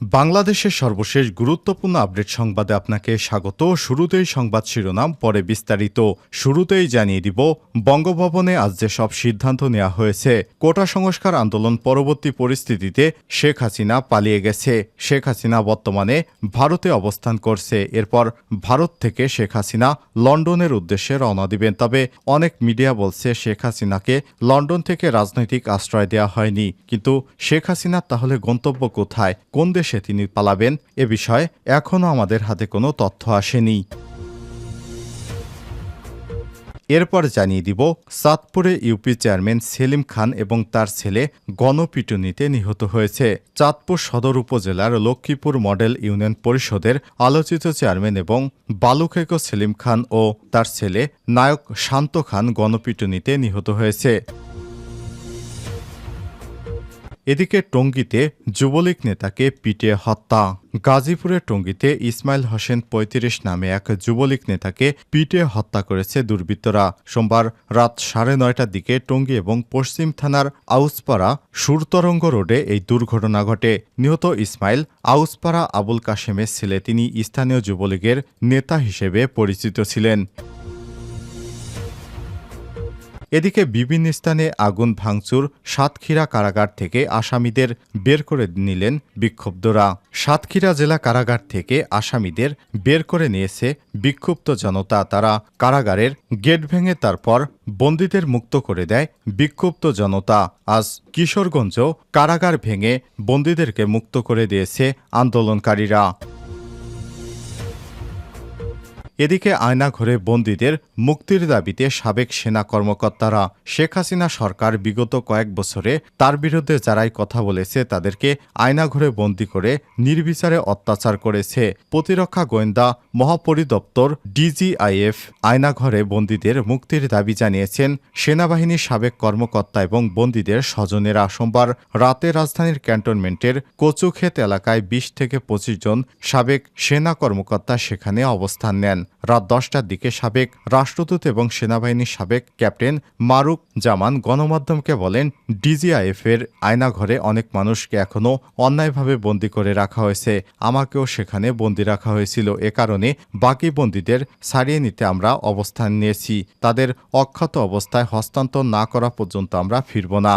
বাংলাদেশের সর্বশেষ গুরুত্বপূর্ণ আপডেট সংবাদে আপনাকে স্বাগত। শুরুতেই সংবাদ শিরোনাম, পরে বিস্তারিত। শুরুতেই জানিয়ে দিব, বঙ্গভবনে আজ যে সব সিদ্ধান্ত নেওয়া হয়েছে, কোটা সংস্কার আন্দোলন পরবর্তী পরিস্থিতিতে শেখ হাসিনা পালিয়ে গেছে। শেখ হাসিনা বর্তমানে ভারতে অবস্থান করছে। এরপর ভারত থেকে শেখ হাসিনা লন্ডনের উদ্দেশ্যে রওনা দিবেন। তবে অনেক মিডিয়া বলছে শেখ হাসিনাকে লন্ডন থেকে রাজনৈতিক আশ্রয় দেওয়া হয়নি। কিন্তু শেখ হাসিনা তাহলে গন্তব্য কোথায়? কোন দেশে তিনি পালাবেন। এ বিষয়ে এখনও আমাদের হাতে কোনো তথ্য আসেনি। এরপর জানিয়ে দিব চাঁদপুরে ইউপি চেয়ারম্যান সেলিম খান এবং তার ছেলে গণপিটুনিতে নিহত হয়েছে। চাঁদপুর সদর উপজেলার লক্ষ্মীপুর মডেল ইউনিয়ন পরিষদের আলোচিত চেয়ারম্যান এবং বালুকেকো সেলিম খান ও তার ছেলে নায়ক শান্ত খান গণপিটুনিতে নিহত হয়েছে। এদিকে টঙ্গীতে যুবলীগ নেতাকে পিটিয়ে হত্যা। গাজীপুরের টঙ্গীতে ইসমাইল হোসেন পঁয়ত্রিশ নামে এক যুবলীগ নেতাকে পিটিয়ে হত্যা করেছে দুর্বৃত্তরা। সোমবার রাত সাড়ে নয়টার দিকে টঙ্গী এবং পশ্চিম থানার আউসপাড়া সুরতরঙ্গ রোডে এই দুর্ঘটনা ঘটে। নিহত ইসমাইল আউসপাড়া আবুল কাশেমের ছেলে। তিনি স্থানীয় যুবলীগের নেতা হিসেবে পরিচিত ছিলেন। এদিকে বিভিন্ন স্থানে আগুন ভাঙচুর, সাতক্ষীরা কারাগার থেকে আসামিদের বের করে নিলেন বিক্ষুব্ধরা। সাতক্ষীরা জেলা কারাগার থেকে আসামিদের বের করে নিয়েছে বিক্ষুব্ধ জনতা। তারা কারাগারের গেট ভেঙে তারপর বন্দীদের মুক্ত করে দেয় বিক্ষুব্ধ জনতা। আজ কিশোরগঞ্জ কারাগার ভেঙে বন্দীদেরকে মুক্ত করে দিয়েছে আন্দোলনকারীরা। এদিকে আয়নাঘরে বন্দীদের মুক্তির দাবিতে সাবেক সেনা কর্মকর্তারা শেখ হাসিনা সরকার বিগত কয়েক বছরে তার বিরুদ্ধে যারাই কথা বলেছে তাদেরকে আয়নাঘরে বন্দী করে নির্বিচারে অত্যাচার করেছে। প্রতিরক্ষা গোয়েন্দা মহাপরিদপ্তর ডিজিআইএফ আয়নাঘরে বন্দীদের মুক্তির দাবি জানিয়েছেন। সেনাবাহিনীর সাবেক কর্মকর্তা এবং বন্দীদের স্বজনেরা সোমবার রাতে রাজধানীর ক্যান্টনমেন্টের কচুক্ষেত এলাকায় বিশ থেকে পঁচিশ জন সাবেক সেনা কর্মকর্তা সেখানে অবস্থান নেন। রাত দশটার দিকে সাবেক রাষ্ট্রদূত এবং সেনাবাহিনীর সাবেক ক্যাপ্টেন মারুক জামান গণমাধ্যমকে বলেন ডিজিআইএফ এর আয়নাঘরে অনেক মানুষকে এখনও অন্যায়ভাবে বন্দি করে রাখা হয়েছে। আমাকেও সেখানে বন্দি রাখা হয়েছিল। এ কারণে বাকি বন্দীদের ছাড়িয়ে নিতে আমরা অবস্থান নিয়েছি। তাদের অক্ষত অবস্থায় হস্তান্তর না করা পর্যন্ত আমরা ফিরব না।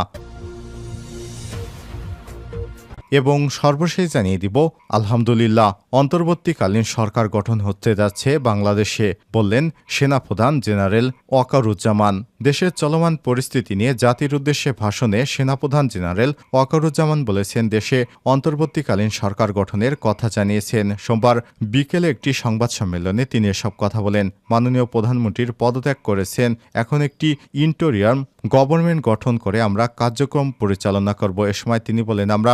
এবং সর্বশেষ জানিয়ে দিব, আলহামদুলিল্লাহ, অন্তর্বর্তীকালীন সরকার গঠন হতে যাচ্ছে বাংলাদেশে, বললেন সেনাপ্রধান জেনারেল ওয়াকারুজ্জামান। দেশের চলমান পরিস্থিতি নিয়ে জাতির উদ্দেশ্যে ভাষণে সেনাপ্রধান জেনারেল ওয়াকারুজ্জামান বলেছেন, দেশে অন্তর্বর্তীকালীন সরকার গঠনের কথা জানিয়েছেন। সোমবার বিকেলে একটি সংবাদ সম্মেলনে তিনি এসব কথা বলেন। মাননীয় প্রধানমন্ত্রীর পদত্যাগ করেছেন। এখন একটি ইন্টোরিয়াম গভর্নমেন্ট গঠন করে আমরা কার্যক্রম পরিচালনা করব। এ সময় তিনি বলেন, আমরা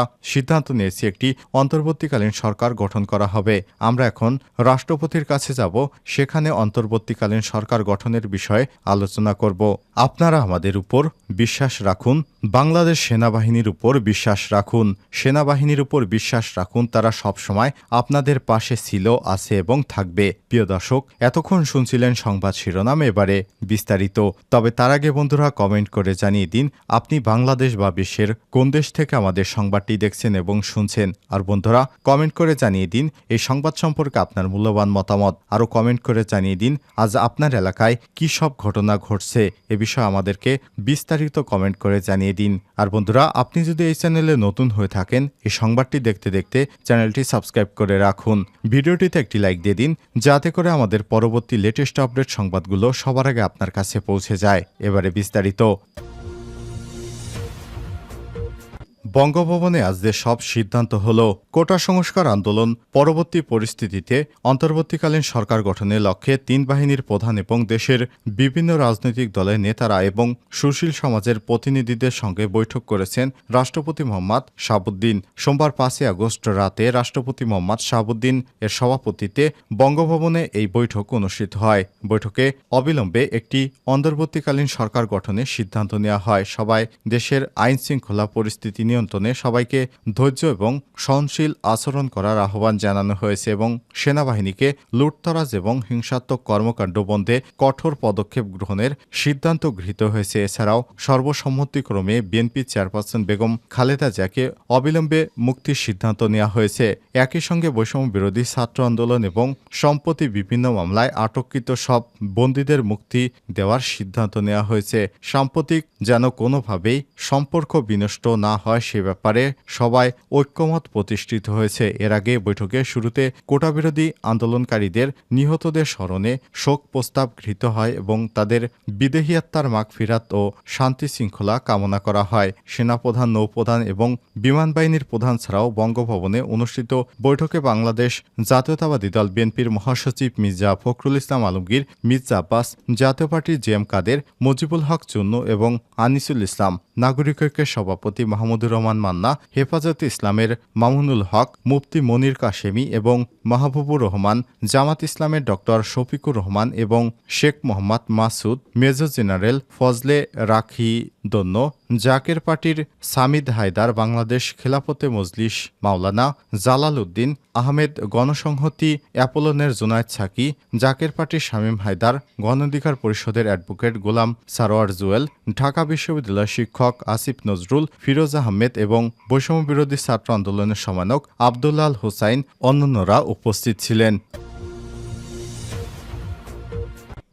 নিয়েছি একটি অন্তর্বর্তীকালীন সরকার গঠন করা হবে। আমরা এখন রাষ্ট্রপতির কাছে যাব, সেখানে অন্তর্বর্তীকালীন সরকার গঠনের বিষয়ে আলোচনা করব। আপনারা আমাদের উপর বিশ্বাস রাখুন বাংলাদেশ সেনাবাহিনীর উপর বিশ্বাস রাখুন। সেনাবাহিনীর উপর বিশ্বাস রাখুন, তারা সবসময় আপনাদের পাশে ছিল, আছে এবং থাকবে। প্রিয় দর্শক, এতক্ষণ শুনছিলেন সংবাদ শিরোনাম এবারে বিস্তারিত। তবে তার আগে বন্ধুরা, কমেন্ট করে জানিয়ে দিন, আপনি বাংলাদেশ বা বিশ্বের কোন দেশ থেকে আমাদের সংবাদটি দেখছেন এবং শুনছেন। আর বন্ধুরা, কমেন্ট করে জানিয়ে দিন, এই সংবাদ সম্পর্কে আপনার মূল্যবান মতামত। আরও কমেন্ট করে জানিয়ে দিন, আজ আপনার এলাকায় কী সব ঘটনা ঘটছে, এ বিষয়ে আমাদেরকে বিস্তারিত কমেন্ট করে জানিয়ে দিন। আর বন্ধুরা, আপনি যদি এই চ্যানেলে নতুন হয়ে থাকেন, এই সংবাদটি দেখতে দেখতে চ্যানেলটি সাবস্ক্রাইব করে রাখুন। ভিডিওটিতে একটি লাইক দিয়ে দিন, যাতে করে আমাদের পরবর্তী লেটেস্ট আপডেট সংবাদগুলো সবার আগে আপনার কাছে পৌঁছে যায়। এবারে বিস্তারিত। বঙ্গভবনে আজ যে সব সিদ্ধান্ত হল কোটা সংস্কার আন্দোলন পরবর্তী পরিস্থিতিতে অন্তর্বর্তীকালীন সরকার গঠনের লক্ষ্যে তিন বাহিনীর প্রধান এবং দেশের বিভিন্ন রাজনৈতিক দলের নেতারা এবং সুশীল সমাজের প্রতিনিধিদের সঙ্গে বৈঠক করেছেন রাষ্ট্রপতি মোহাম্মদ শাহাবুদ্দিন। সোমবার পাঁচই আগস্ট রাতে রাষ্ট্রপতি মোহাম্মদ শাহাবুদ্দিন এর সভাপতিত্বে বঙ্গভবনে এই বৈঠক অনুষ্ঠিত হয়। বৈঠকে অবিলম্বে একটি অন্তর্বর্তীকালীন সরকার গঠনের সিদ্ধান্ত নেওয়া হয়। সবাই দেশের আইন শৃঙ্খলা পরিস্থিতি নিয়ে নিয়ন্ত্রণে সবাইকে ধৈর্য এবং সহনশীল আচরণ করার আহ্বান জানানো হয়েছে এবং সেনাবাহিনীকে লুটতরাজ এবং হিংসাত্মক কর্মকাণ্ড বন্ধে কঠোর পদক্ষেপ গ্রহণের সিদ্ধান্ত গৃহীত হয়েছে। এছাড়াও সর্বসম্মতিক্রমে বিএনপি চেয়ারপারসন বেগম খালেদা জিয়াকে অবিলম্বে মুক্তির সিদ্ধান্ত নেওয়া হয়েছে। একই সঙ্গে বৈষম্য বিরোধী ছাত্র আন্দোলন এবং সম্প্রতি বিভিন্ন মামলায় আটককৃত সব বন্দীদের মুক্তি দেওয়ার সিদ্ধান্ত নেওয়া হয়েছে। সাম্প্রতিক যেন কোনোভাবেই সম্পর্ক বিনষ্ট না হয় সে ব্যাপারে সবাই ঐক্যমত প্রতিষ্ঠিত হয়েছে। এর আগে বৈঠকে শুরুতে কোটাবিরোধী আন্দোলনকারীদের নিহতদের স্মরণে শোক প্রস্তাব গৃহীত হয় এবং তাদের বিদেহী আত্মার মাগফিরাত ও শান্তি শৃঙ্খলা কামনা করা হয়। সেনাপ্রধান, নৌপ্রধান এবং বিমান বাহিনীর প্রধান ছাড়াও বঙ্গভবনে অনুষ্ঠিত বৈঠকে বাংলাদেশ জাতীয়তাবাদী দল বিএনপির মহাসচিব মির্জা ফখরুল ইসলাম আলমগীর, মির্জা আব্বাস, জাতীয় পার্টির জেএম কাদের, মুজিবুল হক চুন্নু এবং আনিসুল ইসলাম, নাগরিক ঐক্যের সভাপতি মাহমুদুর রহমান মান্না, হেফাজতে ইসলামের মামুনুল হক, মুফতি মনির কাশেমি এবং মাহবুবুর রহমান, জামাত ইসলামের ডক্টর শফিকুর রহমান এবং শেখ মোহাম্মদ মাসুদ, মেজর জেনারেল ফজলে রাখি দন্য জাকের পার্টির সামিদ হায়দার, বাংলাদেশ খেলাফতে মজলিস মাওলানা জালাল উদ্দিন, আহমেদ গণসংহতি অ্যাপোলনের জোনায়েদ ছাকি জাকের পার্টির শামীম হায়দার গণ অধিকার পরিষদের অ্যাডভোকেট গোলাম সারোয়ার জুয়েল, ঢাকা বিশ্ববিদ্যালয়ের শিক্ষক আসিফ নজরুল, ফিরোজ আহমেদ এবং বৈষম্য বিরোধী ছাত্র আন্দোলনের সমানক আবদুল্লাল হুসাইন অন্যান্যরা উপস্থিত ছিলেন।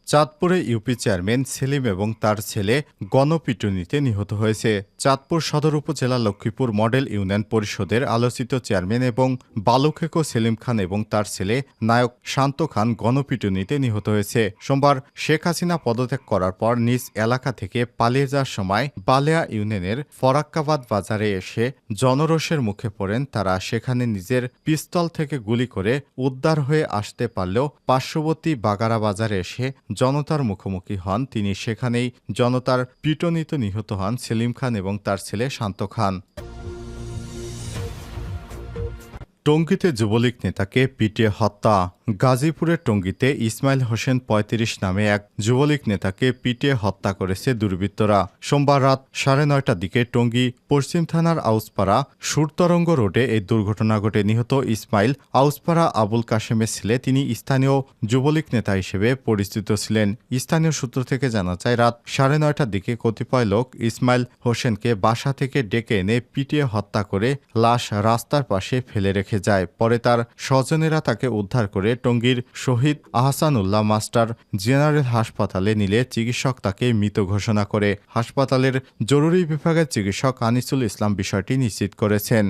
চাঁদপুরে ইউপি চেয়ারম্যান সেলিম এবং তার ছেলে গণপিটুনিতে নিহত হয়েছে। চাঁদপুর সদর উপজেলা লক্ষ্মীপুর মডেল ইউনিয়ন পরিষদের আলোচিত চেয়ারম্যান এবং বালুখেকো সেলিম খান এবং তার ছেলে নায়ক শান্ত খান গণপিটুনিতে নিহত হয়েছে। সোমবার শেখ হাসিনা পদত্যাগ করার পর নিজ এলাকা থেকে পালিয়ে যাওয়ার সময় বালেয়া ইউনিয়নের ফরাক্কাবাদ বাজারে এসে জনরোষের মুখে পড়েন তারা। সেখানে নিজের পিস্তল থেকে গুলি করে উদ্ধার হয়ে আসতে পারলেও পার্শ্ববর্তী বাগারা বাজারে এসে জনতার মুখোমুখি হন। তিনি সেখানেই জনতার পিটনিত নিহত হন সেলিম খান এবং তার ছেলে শান্ত খান। টঙ্গীতে যুবলীগ নেতাকে পিটিয়ে হত্যা। গাজীপুরের টঙ্গীতে ইসমাইল হোসেন ৩৫ নামে এক যুবলীগ নেতাকে পিটিয়ে হত্যা করেছে দুর্বৃত্তরা। সোমবার রাত সাড়ে নয়টার দিকে টঙ্গী পশ্চিম থানার আউসপাড়া সুরতরঙ্গ রোডে এই দুর্ঘটনা ঘটে। নিহত ইসমাইল আউসপাড়া আবুল কাশেমের ছেলে। তিনি স্থানীয় যুবলীগ নেতা হিসেবে পরিচিত ছিলেন। স্থানীয় সূত্র থেকে জানা যায়, রাত সাড়ে নয়টার দিকে কতিপয় লোক ইসমাইল হোসেনকে বাসা থেকে ডেকে এনে পিটিয়ে হত্যা করে লাশ রাস্তার পাশে ফেলে রেখে যায়। পরে তার স্বজনেরা তাকে উদ্ধার করে টঙ্গীর শহীদ আহসানুল্লাহ মাস্টার জেনারেল হাসপাতালে নিলে চিকিৎসক তাকে মৃত ঘোষণা করে। হাসপাতালের জরুরি বিভাগের চিকিৎসক আনিসুল ইসলাম বিষয়টি নিশ্চিত করেছেন।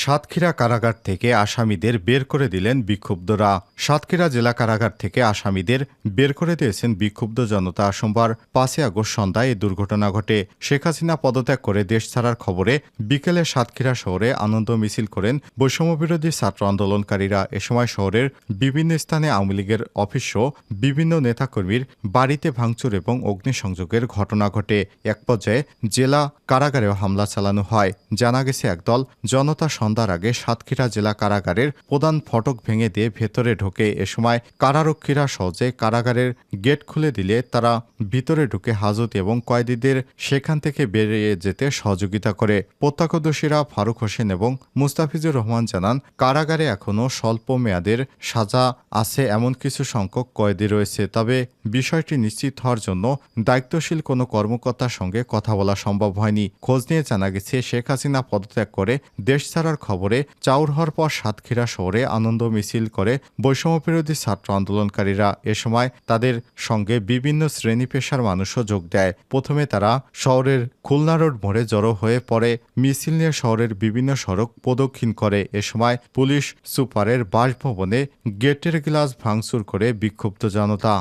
সাতক্ষীরা কারাগার থেকে আসামিদের বের করে দিলেন বিক্ষুব্ধরা। সাতক্ষীরা জেলা কারাগার থেকে আসামিদের বের করে দিয়েছেন বিক্ষুব্ধ জনতা। সোমবার পাঁচই আগস্ট সন্ধ্যায় এই দুর্ঘটনা ঘটে। শেখ হাসিনা পদত্যাগ করে দেশ ছাড়ার খবরে বিকেলে সাতক্ষীরা শহরে আনন্দ মিছিল করেন বৈষম্যবিরোধী ছাত্র আন্দোলনকারীরা। এ সময় শহরের বিভিন্ন স্থানে আওয়ামী লীগের অফিস সহ বিভিন্ন নেতাকর্মীর বাড়িতে ভাঙচুর এবং অগ্নিসংযোগের ঘটনা ঘটে। এক পর্যায়ে জেলা কারাগারেও হামলা চালানো হয়। জানা গেছে, একদল জনতা সন্ধ্যার আগে সাতক্ষীরা জেলা কারাগারের প্রধান ফটক ভেঙে দিয়ে ভেতরে ঢোকে। এ সময় কারারক্ষীরা সহজে কারাগারের গেট খুলে দিলে তারা ভিতরে ঢুকে হাজত এবং কয়েদিদের সেখান থেকে বেরিয়ে যেতে সহযোগিতা করে। প্রত্যক্ষদর্শীরা ফারুক হোসেন এবং মুস্তাফিজুর রহমান জানান, কারাগারে এখনও স্বল্প মেয়াদের সাজা আছে এমন কিছু সংখ্যক কয়েদি রয়েছে, তবে বিষয়টি নিশ্চিত হওয়ার জন্য দায়িত্বশীল কোনো কর্মকর্তার সঙ্গে কথা বলা সম্ভব হয়নি। খোঁজ নিয়ে জানা গেছে, শেখ হাসিনা পদত্যাগ করে দেশ ছাড়ার খবরে চাউর হওয়ার পর সাতক্ষীরা শহরে আনন্দ মিছিল করে বৈষম্যবিরোধী ছাত্র আন্দোলনকারীরা। এ সময় তাদের সঙ্গে বিভিন্ন শ্রেণি পেশার মানুষও যোগ দেয়। প্রথমে তারা শহরের খুলনা রোড মোড়ে জড়ো হয়ে পরে মিছিল নিয়ে শহরের বিভিন্ন সড়ক প্রদক্ষিণ করে। এ সময় পুলিশ সুপারের বাসভবনে গেটের গ্লাস ভাঙচুর করে বিক্ষুব্ধ জনতা।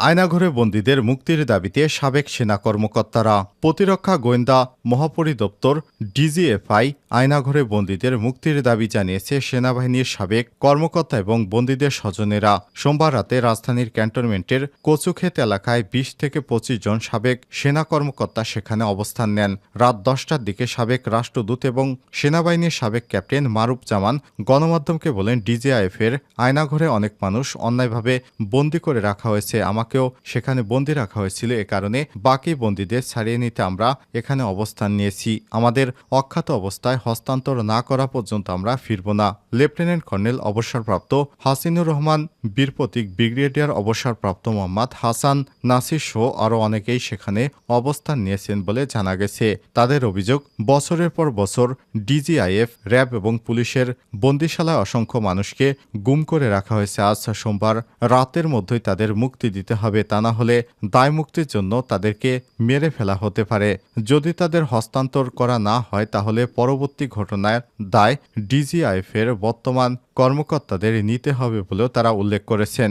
আয়নাঘরে বন্দীদের মুক্তির দাবিতে সাবেক সেনা কর্মকর্তারা, প্রতিরক্ষা গোয়েন্দা, মহাপরিদপ্তর, ডিজিএফআই আয়নাঘরে বন্দীদের মুক্তির দাবি জানিয়েছে সেনাবাহিনীর সাবেক কর্মকর্তা এবং বন্দীদের স্বজনেরা। সোমবার রাতে রাজধানীর ক্যান্টনমেন্টের কচুক্ষেত এলাকায় বিশ থেকে পঁচিশ জন সাবেক সেনা কর্মকর্তা সেখানে অবস্থান নেন। রাত দশটার দিকে সাবেক রাষ্ট্রদূত এবং সেনাবাহিনীর সাবেক ক্যাপ্টেন মারুফ জামান গণমাধ্যমকে বলেন ডিজিআইএফ এর আয়নাঘরে অনেক মানুষ অন্যায়ভাবে বন্দী করে রাখা হয়েছে। আমাকে আমাকেও সেখানে বন্দী রাখা হয়েছিল এ কারণে বাকি বন্দীদের ছাড়িয়ে নিতে আমরা এখানে অবস্থান নিয়েছি। আমাদের অখ্যাত অবস্থায় হস্তান্তর না করা পর্যন্ত আমরা ফিরব না। লেফটেন্যান্ট কর্নেল অবসরপ্রাপ্ত হাসিনুর রহমান, বীর প্রতীক ব্রিগেডিয়ার অবসরপ্রাপ্ত মোহাম্মদ হাসান, নাসির সহ আরও অনেকেই সেখানে অবস্থান নিয়েছেন বলে জানা গেছে। তাদের অভিযোগ, বছরের পর বছর ডিজিআইএফ, র্যাব এবং পুলিশের বন্দিশালায় অসংখ্য মানুষকে গুম করে রাখা হয়েছে। আজ সোমবার রাতের মধ্যেই তাদের মুক্তি দিতে হবে তা না হলে দায় মুক্তির জন্য তাদেরকে মেরে ফেলা হতে পারে। যদি তাদের হস্তান্তর করা না হয়, তাহলে পরবর্তী ঘটনার দায় ডিজিআইএফ এর বর্তমান কর্মকর্তাদের নিতে হবে বলেও তারা উল্লেখ করেছেন।